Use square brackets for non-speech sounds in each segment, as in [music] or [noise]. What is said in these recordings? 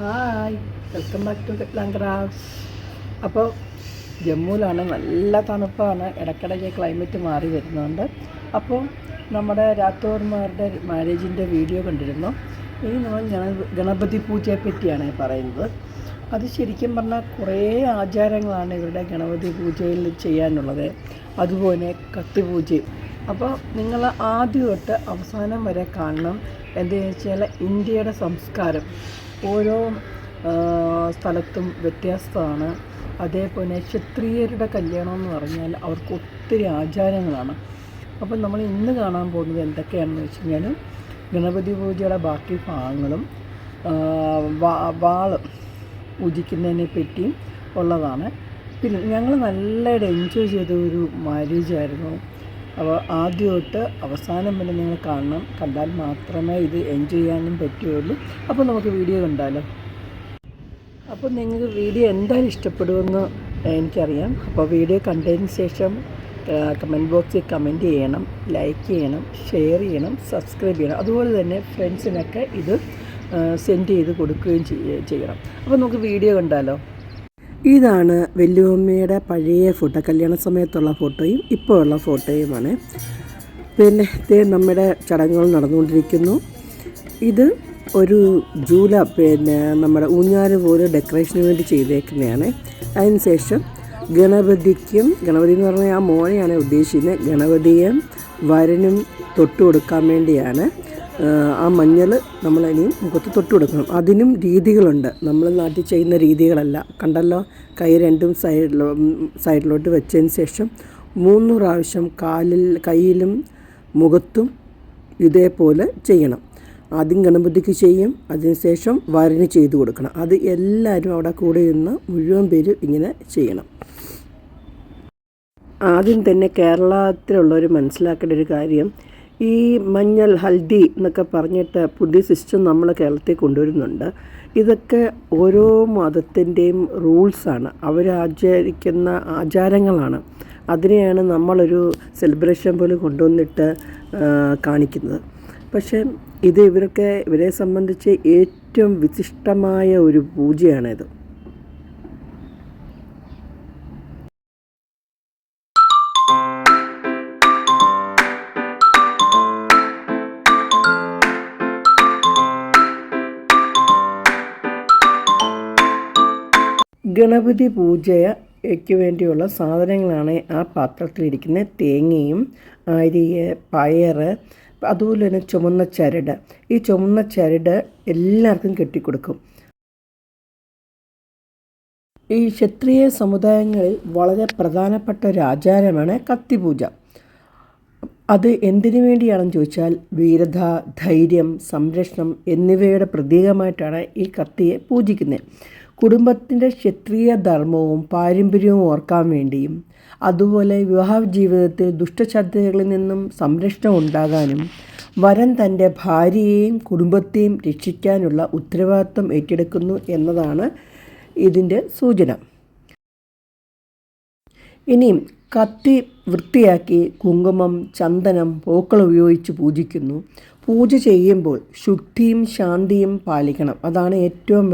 Hi welcome back to ലങ്കറാസ് അപ്പോൾ ജമ്മുവിലാണ് നല്ല തണുപ്പാണ്. ഇടയ്ക്കിടയ്ക്ക് ക്ലൈമറ്റ് മാറി വരുന്നുണ്ട്. അപ്പോൾ നമ്മുടെ രാത്തോർമാരുടെ മാരേജിന്റെ വീഡിയോ കണ്ടിരുന്നു. ഇനി നമ്മൾ ഗണപതി പൂജയെ പറ്റിയാണ് പറയുന്നത്. അത് ശരിക്കും പറഞ്ഞാൽ കുറേ ആചാരങ്ങളാണ് ഇവരുടെ ഗണപതി പൂജയിൽ ചെയ്യാനുള്ളത്. അതുപോലെ കത്തിപൂജയും അപ്പോൾ നിങ്ങൾ ആദ്യം തൊട്ട് അവസാനം വരെ കാണണം. എന്താണെന്ന് വെച്ചാൽ ഇന്ത്യയുടെ സംസ്കാരം. ഓരോ സ്ഥലത്തും വ്യത്യസ്തമാണ്. അതേപോലെ ക്ഷത്രിയരുടെ കല്യാണം എന്ന് പറഞ്ഞാൽ അവർക്ക് ഒത്തിരി ആചാരങ്ങളാണ്. അപ്പം നമ്മൾ ഇന്ന് കാണാൻ പോകുന്നത് എന്തൊക്കെയാണെന്ന് വെച്ച് കഴിഞ്ഞാൽ ഗണപതി പൂജയുടെ ബാക്കി ഭാഗങ്ങളും വാൾ പൂജിക്കുന്നതിനെ പറ്റിയും ഉള്ളതാണ്. പിന്നെ ഞങ്ങൾ നല്ലതായിട്ട് എൻജോയ് ചെയ്ത ഒരു മാരേജ് ആയിരുന്നു. അപ്പോൾ ആദ്യം തൊട്ട് അവസാനം വരെ നിങ്ങൾ കാണണം. കണ്ടാൽ മാത്രമേ ഇത് എൻജോയ് ചെയ്യാനും പറ്റുകയുള്ളൂ. അപ്പോൾ നമുക്ക് വീഡിയോ കണ്ടാലോ? അപ്പോൾ നിങ്ങൾക്ക് വീഡിയോ എന്തായാലും ഇഷ്ടപ്പെടുമെന്ന് എനിക്കറിയാം. അപ്പോൾ വീഡിയോ കണ്ടതിന് ശേഷം കമന്റ് ബോക്സിൽ കമന്റ് ചെയ്യണം ലൈക്ക് ചെയ്യണം ഷെയർ ചെയ്യണം സബ്സ്ക്രൈബ് ചെയ്യണം. അതുപോലെ തന്നെ ഫ്രണ്ട്സിനൊക്കെ ഇത് സെൻഡ് ചെയ്ത് കൊടുക്കുകയും ചെയ്യണം. അപ്പോൾ നമുക്ക് വീഡിയോ കണ്ടാലോ? ഇതാണ് വല്യമ്മയുടെ പഴയ ഫോട്ടോ. കല്യാണ സമയത്തുള്ള ഫോട്ടോയും ഇപ്പോൾ ഉള്ള ഫോട്ടോയുമാണ്. പിന്നെ ഇത് നമ്മുടെ ചടങ്ങുകൾ നടന്നുകൊണ്ടിരിക്കുന്നു. ഇത് ഒരു ജൂല പിന്നെ നമ്മുടെ ഊഞ്ഞാൽ പോലെ ഡെക്കറേഷന് വേണ്ടി ചെയ്തേക്കുന്നതാണ്. അതിനുശേഷം ഗണപതിക്കും ഗണപതി എന്ന് പറഞ്ഞാൽ ആ മോനെയാണ് ഉദ്ദേശിക്കുന്നത്. ഗണപതിയും വരനും തൊട്ട് കൊടുക്കാൻ വേണ്ടിയാണ്. ആ, മഞ്ഞൾ മഞ്ഞൾ നമ്മളിനിയും മുഖത്ത് തൊട്ട് കൊടുക്കണം. അതിനും രീതികളുണ്ട്. നമ്മൾ നാട്ടിൽ ചെയ്യുന്ന രീതികളല്ല. കണ്ടല്ലോ? കൈ രണ്ടും സൈഡിലോ സൈഡിലോട്ട് വെച്ചതിന് ശേഷം മൂന്ന് പ്രാവശ്യം കാലിൽ കയ്യിലും മുഖത്തും ഇതേപോലെ ചെയ്യണം. ആദ്യം ഗണപതിക്ക് ചെയ്യും. അതിനുശേഷം വരന് ചെയ്തു കൊടുക്കണം. അത് എല്ലാവരും അവിടെ കൂടെ ഇരുന്ന് മുഴുവൻ പേര് ഇങ്ങനെ ചെയ്യണം. ആദ്യം തന്നെ കേരളത്തിലുള്ളവർ മനസ്സിലാക്കേണ്ട ഒരു കാര്യം ഈ മഞ്ഞൾ ഹൽദി എന്നൊക്കെ പറഞ്ഞിട്ട് പുതിയ സിസ്റ്റം നമ്മൾ കേരളത്തിൽ കൊണ്ടുവരുന്നുണ്ട്. ഇതൊക്കെ ഓരോ മതത്തിന്റെയും റൂൾസാണ് അവർ ആചരിക്കുന്ന ആചാരങ്ങളാണ്. അതിനെയാണ് നമ്മളൊരു സെലിബ്രേഷൻ പോലെ കൊണ്ടുവന്നിട്ട് കാണിക്കുന്നത്. പക്ഷേ ഇത് ഇവരൊക്കെ ഇവരെ സംബന്ധിച്ച് ഏറ്റവും വിശിഷ്ടമായ ഒരു പൂജയാണിത്. ഗണപതി പൂജയ്ക്ക് വേണ്ടിയുള്ള സാധനങ്ങളാണ് ആ പാത്രത്തിലിരിക്കുന്ന തേങ്ങയും അരി പയറ് അതുപോലെ തന്നെ ചുമന്ന ചരട്. ഈ ചുമന്ന ചരട് എല്ലാവർക്കും കെട്ടിക്കൊടുക്കും. ഈ ക്ഷത്രിയ സമുദായങ്ങളിൽ വളരെ പ്രധാനപ്പെട്ട ഒരു ആചാരമാണ് കത്തിപൂജ. അത് എന്തിനു വേണ്ടിയാണെന്ന് ചോദിച്ചാൽ വീരത ധൈര്യം സംരക്ഷണം എന്നിവയുടെ പ്രതീകമായിട്ടാണ് ഈ കത്തിയെ പൂജിക്കുന്നത്. കുടുംബത്തിന്റെ ക്ഷത്രിയ ധർമ്മവും പാരമ്പര്യവും ഓർക്കാൻ വേണ്ടിയും അതുപോലെ വിവാഹ ജീവിതത്തിൽ ദുഷ്ടശ്രദ്ധകളിൽ നിന്നും സംരക്ഷണം ഉണ്ടാകാനും വരൻ തന്റെ ഭാര്യയെയും കുടുംബത്തെയും രക്ഷിക്കാനുള്ള ഉത്തരവാദിത്വം ഏറ്റെടുക്കുന്നു എന്നതാണ് ഇതിന്റെ സൂചന. ഇനിയും കത്തി വൃത്തിയാക്കി കുങ്കുമം ചന്ദനം പൂക്കൾ ഉപയോഗിച്ച് പൂജിക്കുന്നു. പൂജ ചെയ്യുമ്പോൾ ശുദ്ധിയും ശാന്തിയും പാലിക്കണം. അതാണ് ഏറ്റവും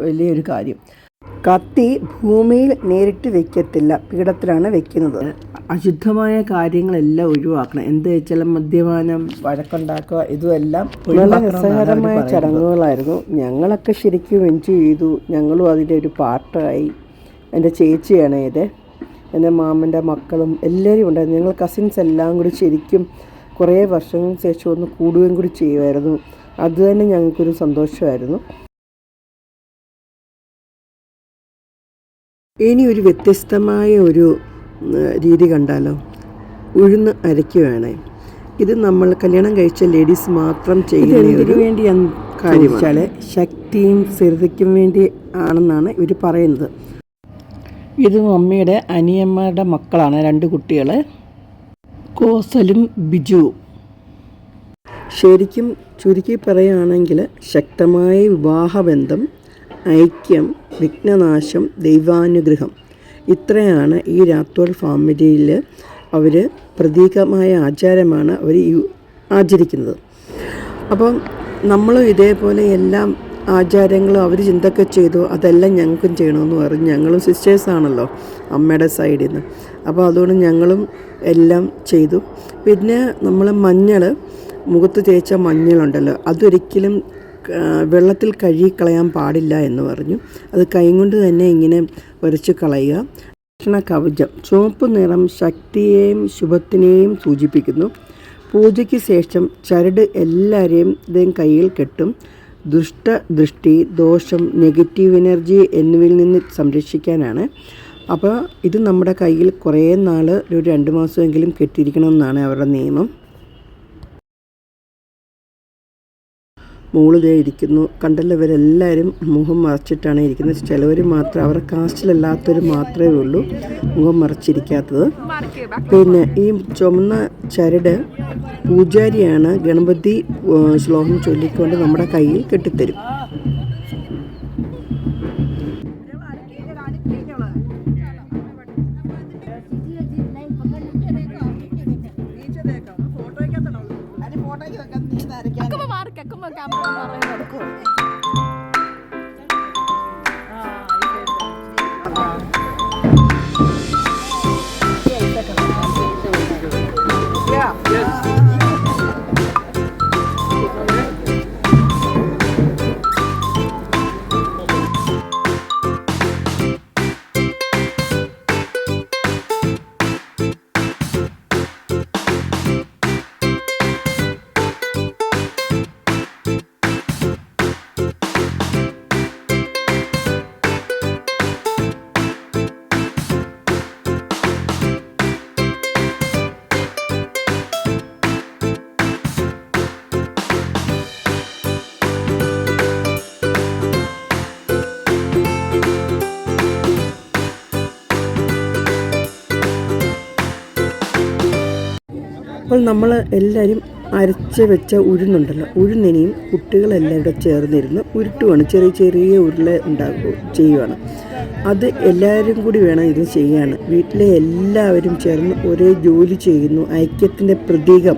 വലിയൊരു കാര്യം. കത്തി ഭൂമിയിൽ നേരിട്ട് വെക്കത്തില്ല. പീഠത്തിലാണ് വെക്കുന്നത്. അശുദ്ധമായ കാര്യങ്ങളെല്ലാം ഒഴിവാക്കണം. എന്ത് വെച്ചാൽ മദ്യപാനം വഴക്കുണ്ടാക്കുക ഇതുമെല്ലാം നല്ല രസകരമായ ചടങ്ങുകളായിരുന്നു. ഞങ്ങളൊക്കെ ശരിക്കും എൻജോയ് ചെയ്തു. ഞങ്ങളും അതിന്റെ ഒരു പാർട്ടായി. എന്റെ ചേച്ചിയാണ് ഇത്. എന്റെ മാമന്റെ മക്കളും എല്ലാവരും ഉണ്ടായിരുന്നു. ഞങ്ങൾ കസിൻസ് എല്ലാം കൂടി ശരിക്കും കുറേ വർഷങ്ങൾക്ക് ശേഷം ഒന്ന് കൂടുകയും കൂടി ചെയ്യുമായിരുന്നു. അതുതന്നെ ഞങ്ങൾക്കൊരു സന്തോഷമായിരുന്നു. ഇനി ഒരു വ്യത്യസ്തമായ ഒരു രീതി കണ്ടാലോ? ഉഴുന്ന് അരയ്ക്കുകയാണ് ഇത് നമ്മൾ കല്യാണം കഴിച്ച ലേഡീസ് മാത്രം ചെയ്യുന്ന ഒരു വേണ്ടി കാര്യമാണ്. ശക്തിയും സ്ഥിരതയ്ക്കും വേണ്ടി ആണെന്നാണ് ഇവർ പറയുന്നത്. ഇത് മമ്മിയുടെ അനിയമ്മയുടെ മക്കളാണ് രണ്ട് കുട്ടികൾ കോസലും ബിജു. ശരിക്കും ചുരുക്കി പറയുകയാണെങ്കിൽ ശക്തമായ വിവാഹബന്ധം ഐക്യം വിഘ്നനാശം ദൈവാനുഗ്രഹം ഇത്രയാണ് ഈ രാത്തോൾ ഫാമിലിയിൽ അവർ പ്രതീകമായ ആചാരമാണ് അവർ ആചരിക്കുന്നത്. അപ്പം നമ്മളും ഇതേപോലെ എല്ലാം ആചാരങ്ങളും അവർ ചിന്തൊക്കെ ചെയ്തു. അതെല്ലാം ഞങ്ങൾക്കും ചെയ്യണമെന്ന് പറഞ്ഞു. ഞങ്ങളും സിസ്റ്റേഴ്സാണല്ലോ അമ്മയുടെ സൈഡിൽ നിന്ന് അപ്പോൾ അതുകൊണ്ട് ഞങ്ങളും എല്ലാം ചെയ്തു. പിന്നെ നമ്മൾ മഞ്ഞൾ മുഖത്ത് തേച്ച മഞ്ഞളുണ്ടല്ലോ അതൊരിക്കലും വെള്ളത്തിൽ കഴുകിക്കളയാൻ പാടില്ല എന്ന് പറഞ്ഞു. അത് കൈകൊണ്ട് തന്നെ ഇങ്ങനെ വരച്ച് കളയുക. ഭക്ഷണ കവചം ചുവപ്പ് നിറം ശക്തിയെയും ശുഭത്തിനെയും സൂചിപ്പിക്കുന്നു. പൂജയ്ക്ക് ശേഷം ചരട് എല്ലാവരെയും കയ്യിൽ കെട്ടും. ദുഷ്ട ദൃഷ്ടി ദോഷം നെഗറ്റീവ് എനർജി എന്നിവയിൽ നിന്ന് സംരക്ഷിക്കാനാണ്. അപ്പോൾ ഇത് നമ്മുടെ കയ്യിൽ കുറേ നാൾ ഒരു രണ്ട് മാസമെങ്കിലും കെട്ടിയിരിക്കണമെന്നാണ് അവരുടെ നിയമം. മോൾ ദേ ഇരിക്കുന്നു. കണ്ടല്ലോ ഇവരെല്ലാവരും മുഖം മറച്ചിട്ടാണ് ഇരിക്കുന്നത്. ചിലവർ മാത്രം അവരുടെ കാസ്റ്റിലല്ലാത്തവർ മാത്രമേ ഉള്ളൂ മുഖം മറച്ചിരിക്കാത്തത്. പിന്നെ ഈ ചുമന്ന ചരട് പൂജാരിയാണ് ഗണപതി ശ്ലോകം ചൊല്ലിക്കൊണ്ട് നമ്മുടെ കയ്യിൽ കെട്ടിത്തരും. ക്യാമറ പറയുന്നത് എടുക്കും നമ്മൾ എല്ലാവരും അരച്ച് വെച്ച ഉഴുന്നുണ്ടല്ലോ. ഉഴുന്നിനെയും ഇവിടെ ചേർന്നിരുന്ന് ഉരുട്ടുവാണ്. ചെറിയ ചെറിയ ഉരുള ഉണ്ടാക്കുക ചെയ്യുവാണ്. അത് എല്ലാവരും കൂടി വേണം ഇത് ചെയ്യാൻ. വീട്ടിലെ എല്ലാവരും ചേർന്ന് ഒരേ ജോലി ചെയ്യുന്നു. ഐക്യത്തിന്റെ പ്രതീകം.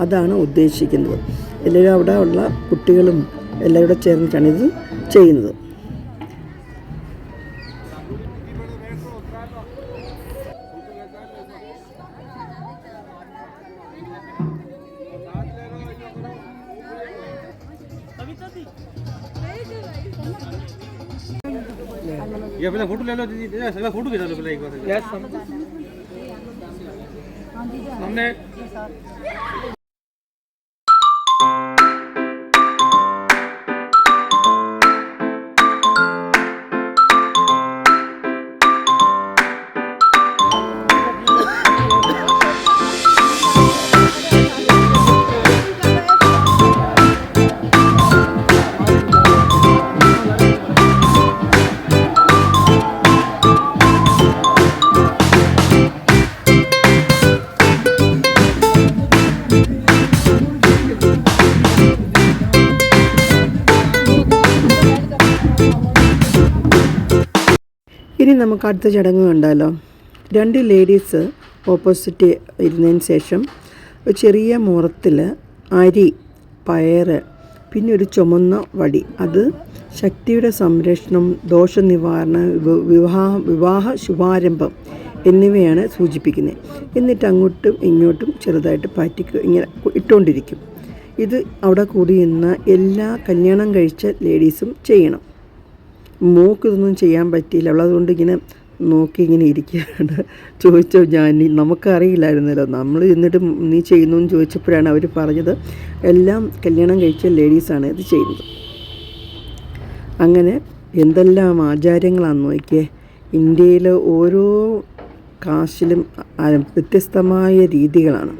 അതാണ് ഉദ്ദേശിക്കുന്നത്. എല്ലാവരും അവിടെ ഉള്ള കുട്ടികളും എല്ലാവരും ചേർന്നിട്ടാണ് ഇത് ചെയ്യുന്നത്. फोटो ले लो दीदी ये सगला फोटो खिंचा लो पहले एक बार यस हमने ഇനി നമുക്ക് അടുത്ത ചടങ്ങ് കണ്ടാലോ? രണ്ട് ലേഡീസ് ഓപ്പോസിറ്റ് ഇരുന്നതിന് ശേഷം ഒരു ചെറിയ മുറത്തിൽ അരി പയറ് പിന്നെ ഒരു ചുമന്ന വടി. അത് ശക്തിയുടെ സംരക്ഷണം ദോഷനിവാരണ വിവാഹ വിവാഹ ശുഭാരംഭം എന്നിവയാണ് സൂചിപ്പിക്കുന്നത്. എന്നിട്ട് അങ്ങോട്ടും ഇങ്ങോട്ടും ചെറുതായിട്ട് പാറ്റിക്ക് ഇങ്ങനെ ഇട്ടുകൊണ്ടിരിക്കും. ഇത് അവിടെ കൂടിയിരുന്ന എല്ലാ കല്യാണം കഴിച്ച ലേഡീസും ചെയ്യണം. മോക്ക് ഇതൊന്നും ചെയ്യാൻ പറ്റിയില്ല. അവളതുകൊണ്ട് ഇങ്ങനെ നോക്കി ഇങ്ങനെ ഇരിക്കുകയാണ്. [laughs] ചോദിച്ചോ ഞാൻ നമുക്കറിയില്ലായിരുന്നല്ലോ. നമ്മൾ എന്നിട്ട് നീ ചെയ്യുന്നു എന്ന് ചോദിച്ചപ്പോഴാണ് അവർ പറഞ്ഞത്. എല്ലാം കല്യാണം കഴിച്ച ലേഡീസാണ് ഇത് ചെയ്യുന്നത്. അങ്ങനെ എന്തെല്ലാം ആചാരങ്ങളാണെന്ന് നോക്കിയേ. ഇന്ത്യയിലെ ഓരോ കാശിലും വ്യത്യസ്തമായ രീതികളാണ്.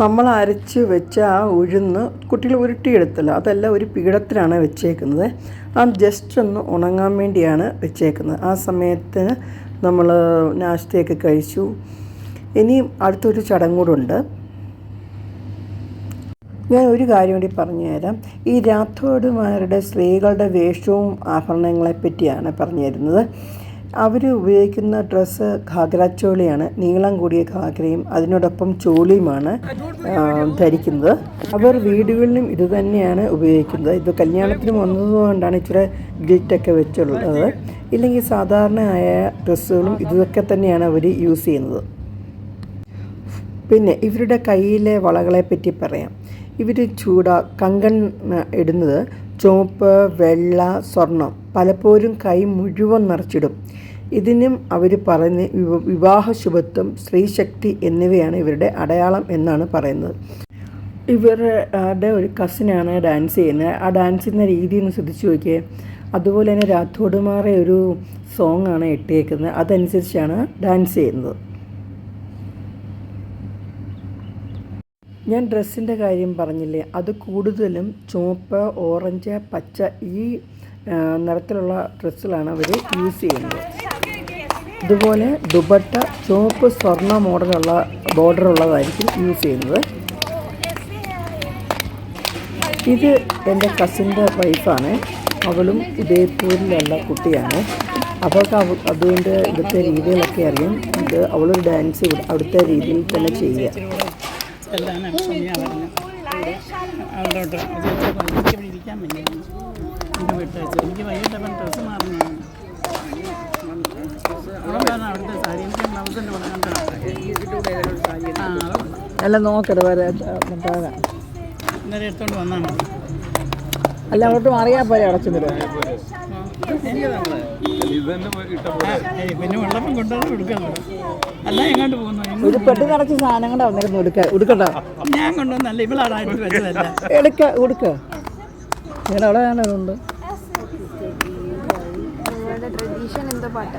നമ്മൾ അരച്ച് വെച്ച ആ ഉഴുന്ന് കുട്ടികൾ ഉരുട്ടിയെടുത്തല്ലോ. അതെല്ലാം ഒരു പീഠത്തിലാണ് വെച്ചേക്കുന്നത്. ആ ജസ്റ്റ് ഒന്ന് ഉണങ്ങാൻ വേണ്ടിയാണ് വെച്ചേക്കുന്നത്. ആ സമയത്ത് നമ്മൾ നാസ്തയൊക്കെ കഴിച്ചു. ഇനിയും അടുത്തൊരു ചടങ്ങ് കൂടെ ഉണ്ട്. ഞാൻ ഒരു കാര്യം കൂടി പറഞ്ഞു തരാം ഈ രാത്തോടുമാരുടെ സ്ത്രീകളുടെ വേഷവും ആഭരണങ്ങളെ പറ്റിയാണ് പറഞ്ഞു തരുന്നത് അവർ ഉപയോഗിക്കുന്ന ഡ്രസ്സ് ഘാഗ്ര ചോളിയാണ് നീളം കൂടിയ ഘാഗ്രയും അതിനോടൊപ്പം ചോളിയുമാണ് ധരിക്കുന്നത്. അവർ വീടുകളിലും ഇത് തന്നെയാണ് ഉപയോഗിക്കുന്നത്. ഇത് കല്യാണത്തിന് വന്നതുകൊണ്ടാണ് ഇച്ചിരി ഗിൽറ്റൊക്കെ വെച്ചുള്ളത്. ഇല്ലെങ്കിൽ സാധാരണയായ ഡ്രസ്സുകളും ഇതൊക്കെ തന്നെയാണ് അവർ യൂസ് ചെയ്യുന്നത്. പിന്നെ ഇവരുടെ കയ്യിലെ വളകളെ പറ്റി പറയാം. ഇവർ ചൂട കങ്കൺ ഇടുന്നത് ചുവപ്പ് വെള്ള സ്വർണം പലപ്പോഴും കൈ മുഴുവൻ നിറച്ചിടും. ഇതിനും അവർ പറയുന്ന വിവ- വിവാഹ ശുഭത്വം സ്ത്രീശക്തി എന്നിവയാണ് ഇവരുടെ അടയാളം എന്നാണ് പറയുന്നത്. ഇവരുടെ ഒരു കസിനാണ് ഡാൻസ് ചെയ്യുന്നത്. ആ ഡാൻസ് ചെയ്യുന്ന രീതി ഒന്ന് ശ്രദ്ധിച്ചു നോക്കിയേ. അതുപോലെ തന്നെ രാത്തോടുമാറെ ഒരു സോങ് ആണ് ഇട്ടേക്കുന്നത്. അതനുസരിച്ചാണ് ഡാൻസ് ചെയ്യുന്നത്. ഞാൻ ഡ്രസ്സിന്റെ കാര്യം പറഞ്ഞില്ലേ? അത് കൂടുതലും ചുവപ്പ് ഓറഞ്ച് പച്ച ഈ നിറത്തിലുള്ള ഡ്രസ്സുകളാണ് അവർ യൂസ് ചെയ്യുന്നത്. ഇതുപോലെ ദുബട്ട ചുവപ്പ് സ്വർണ മോഡലുള്ള ബോർഡർ ഉള്ളതായിരിക്കും യൂസ് ചെയ്യുന്നത്. ഇത് എന്റെ കസിന്റെ വൈഫാണ്. അവളും ഉദയപൂരിലുള്ള കുട്ടിയാണ്. അവൾക്ക് അവ അതുകൊണ്ട് ഇവിടുത്തെ രീതികളൊക്കെ അറിയാം. ഇത് അവളൊരു ഡാൻസ് അവിടുത്തെ രീതിയിൽ തന്നെ ചെയ്യുക. അല്ല നോക്കട്ടെ വരെ. ഉണ്ടാകാം ഇന്നലെ എടുത്തോണ്ട് വന്നാൽ മതി അല്ല അവിടെ അറിയാൻ പോലെ അടച്ചു ഏയ് പിന്നെ വെള്ളപ്പം കൊണ്ടുവന്ന് കൊടുക്കാൻ അല്ല എങ്ങോട്ട് പോകുന്നു? ഒരു പെട്ടി നിറച്ച് സാധനങ്ങളുടെ വന്നിരുന്നു ഉടുക്ക. ഉടുക്കട്ടോ? ഞാൻ കൊണ്ടുവന്നല്ല ഇവളാടായിട്ട് വെച്ചതല്ല. എടുക്ക ഉടുക്ക. ഞാൻ അവിടെ ഞാനതുണ്ട് ട്രഡീഷൻ എന്തോ പാട്ട്.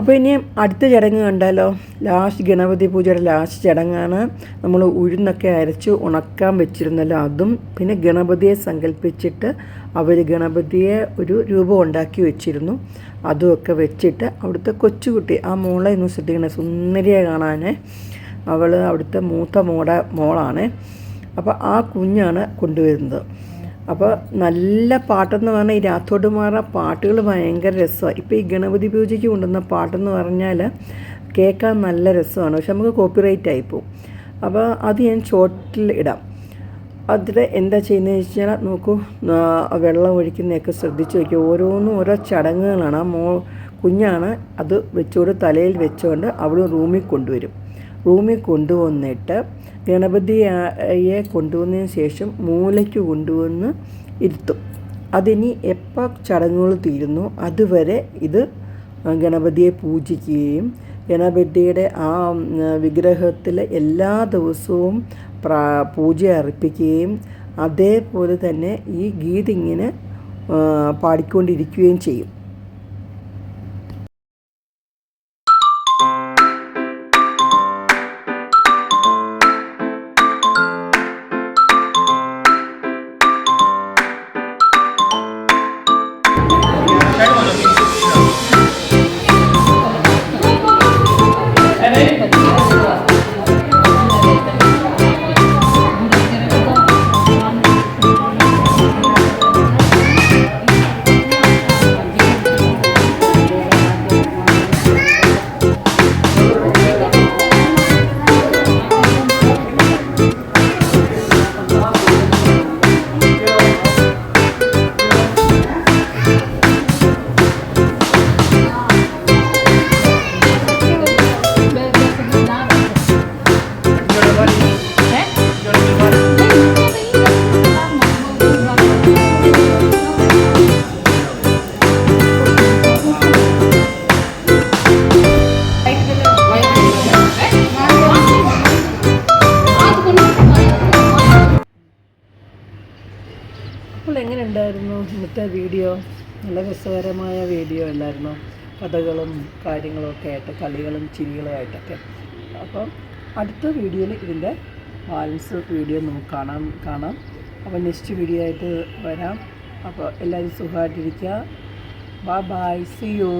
അപ്പോൾ ഇനി അടുത്ത ചടങ്ങ് കണ്ടാലോ? ലാസ്റ്റ് ഗണപതി പൂജയുടെ ലാസ്റ്റ് ചടങ്ങാണ്. നമ്മൾ ഉഴുന്നൊക്കെ അരച്ച് ഉണക്കാൻ വെച്ചിരുന്നല്ലോ അതും. പിന്നെ ഗണപതിയെ സങ്കല്പിച്ചിട്ട് അവർ ഗണപതിയെ ഒരു രൂപം ഉണ്ടാക്കി വെച്ചിരുന്നു. അതുമൊക്കെ വെച്ചിട്ട് അവിടുത്തെ കൊച്ചുകുട്ടി ആ മോളെ ഇന്ന് ശ്രദ്ധിക്കണേ സുന്ദരിയെ കാണാൻ അവൾ അവിടുത്തെ മൂത്ത മോടെ മോളാണ്. അപ്പോൾ ആ കുഞ്ഞാണ് കൊണ്ടുവരുന്നത്. അപ്പോൾ നല്ല പാട്ടെന്ന് പറഞ്ഞാൽ ഈ രാത്തോടുമാറ പാട്ടുകൾ ഭയങ്കര രസമാണ് ഇപ്പോൾ ഈ ഗണപതി പൂജയ്ക്ക് കൊണ്ടുവന്ന പാട്ടെന്ന് പറഞ്ഞാൽ കേൾക്കാൻ നല്ല രസമാണ്. പക്ഷെ നമുക്ക് കോപ്പിറൈറ്റ് ആയിപ്പോവും അപ്പോൾ അത് ഞാൻ ഷോർട്ടിൽ ഇടാം. അതിൽ എന്താ ചെയ്യുന്നത് വെച്ച് കഴിഞ്ഞാൽ നോക്കൂ വെള്ളം ഒഴിക്കുന്നതൊക്കെ ശ്രദ്ധിച്ച് വയ്ക്കും ഓരോന്നും ഓരോ ചടങ്ങുകളാണ്. ആ മോ കുഞ്ഞാണ് അത് വെച്ചുകൊണ്ട് തലയിൽ വെച്ചുകൊണ്ട് അവൾ റൂമിൽ കൊണ്ടുവരും. റൂമിൽ കൊണ്ടുവന്നിട്ട് ഗണപതിയെ കൊണ്ടുവന്നതിന് ശേഷം മൂലയ്ക്ക് കൊണ്ടുവന്ന് ഇരുത്തും. അതിനി എപ്പോൾ ചടങ്ങുകൾ തീരുന്നു അതുവരെ ഇത് ഗണപതിയെ പൂജിക്കുകയും ഗണപതിയുടെ ആ വിഗ്രഹത്തിൽ എല്ലാ ദിവസവും പ്രാ പൂജ അർപ്പിക്കുകയും അതേപോലെ തന്നെ ഈ ഗീത് പാടിക്കൊണ്ടിരിക്കുകയും ചെയ്യും. ഇന്നത്തെ വീഡിയോ നല്ല രസകരമായ വീഡിയോ അല്ലായിരുന്നു? കഥകളും കാര്യങ്ങളൊക്കെ ആയിട്ട് കളികളും ചിരികളും ആയിട്ടൊക്കെ. അപ്പം അടുത്ത വീഡിയോയിൽ ഇതിന്റെ ബാലൻസ് വീഡിയോ നമുക്ക് കാണാം കാണാം. അപ്പോൾ നെക്സ്റ്റ് വീഡിയോ ആയിട്ട് വരാം. അപ്പോൾ എല്ലാവരും സുഖമായിട്ടിരിക്കുക. Bye bye see you